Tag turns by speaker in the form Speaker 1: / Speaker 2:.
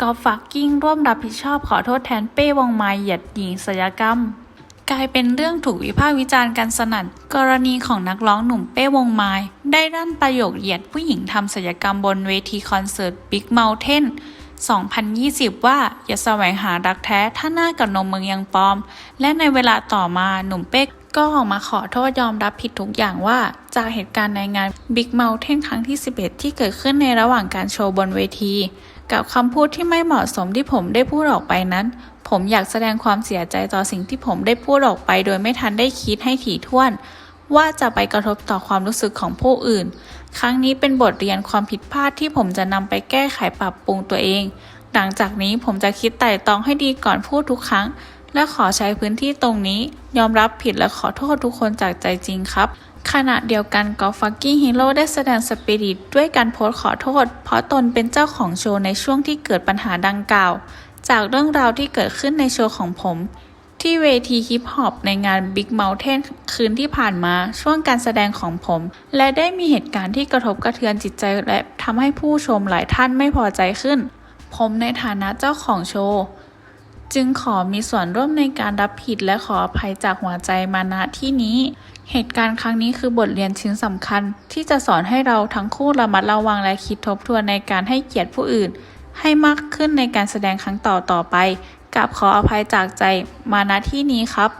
Speaker 1: กอล์ฟฟักกิ้งร่วมรับผิดชอบขอโทษแทนเป้วงไม้เหยียดหญิงศัลยกรรม กลายเป็นเรื่องถูกวิพากษ์วิจารณ์กันสนั่น กรณีของนักร้องหนุ่มเป้วงไม้ได้ด้านประโยคเหยียดผู้หญิงทำศัลยกรรมบนเวทีคอนเสิร์ต Big Mountain 2020 ว่าอย่าแสวงหารักแท้ถ้าหน้ากับนมมึงยังปลอม และในเวลาต่อมาหนุ่มเป๊กก็ออกมาขอโทษยอมรับผิดทุกอย่างว่า จากเหตุการณ์ในงาน Big Mountain ครั้งที่ 11 ที่เกิดขึ้นในระหว่างการโชว์บนเวที กับคำพูดที่ไม่เหมาะสมที่ผมได้พูดออกไปนั้น ผมอยากแสดงความเสียใจต่อสิ่งที่ผมได้พูดออกไป โดยไม่ทันได้คิดให้ถี่ถ้วน ว่าจะไปกระทบต่อความรู้สึกของผู้อื่น ครั้งนี้เป็นบทเรียนความผิดพลาดที่ผมจะนำไปแก้ไขปรับปรุงตัวเอง หลังจากนี้ผมจะคิดไต่ตรองให้ดีก่อนพูดทุกครั้ง และขอใช้พื้นที่ตรงนี้ ยอมรับผิดและขอโทษทุกคนจากใจจริงครับขณะเดียวกันกอฟักกิ้งฮีโร่ได้แสดงสปิริตด้วยการโพสต์ขอโทษ เพราะตนเป็นเจ้าของโชว์ในช่วงที่เกิดปัญหาดังกล่าว จากเรื่องราวที่เกิดขึ้นในโชว์ของผม ที่เวทีฮิปฮอปในงาน Big Mountain คืนที่ผ่านมาช่วงการแสดงของผม และได้มีเหตุการณ์ที่กระทบกระเทือนจิตใจและทำให้ผู้ชมหลายท่านไม่พอใจขึ้น ผมในฐานะเจ้าของโชว์ จึงขอมีส่วนร่วมในการรับผิดและขออภัยจากหัวใจมาณที่นี้ เหตุการณ์ครั้งนี้คือบทเรียนชิ้นสำคัญ ที่จะสอนให้เราทั้งคู่ระมัดระวังและคิดทบทวนในการให้เกียรติผู้อื่น ให้มากขึ้นในการแสดงครั้งต่อต่อไปกับขออภัยจากใจมาณที่นี้ครับ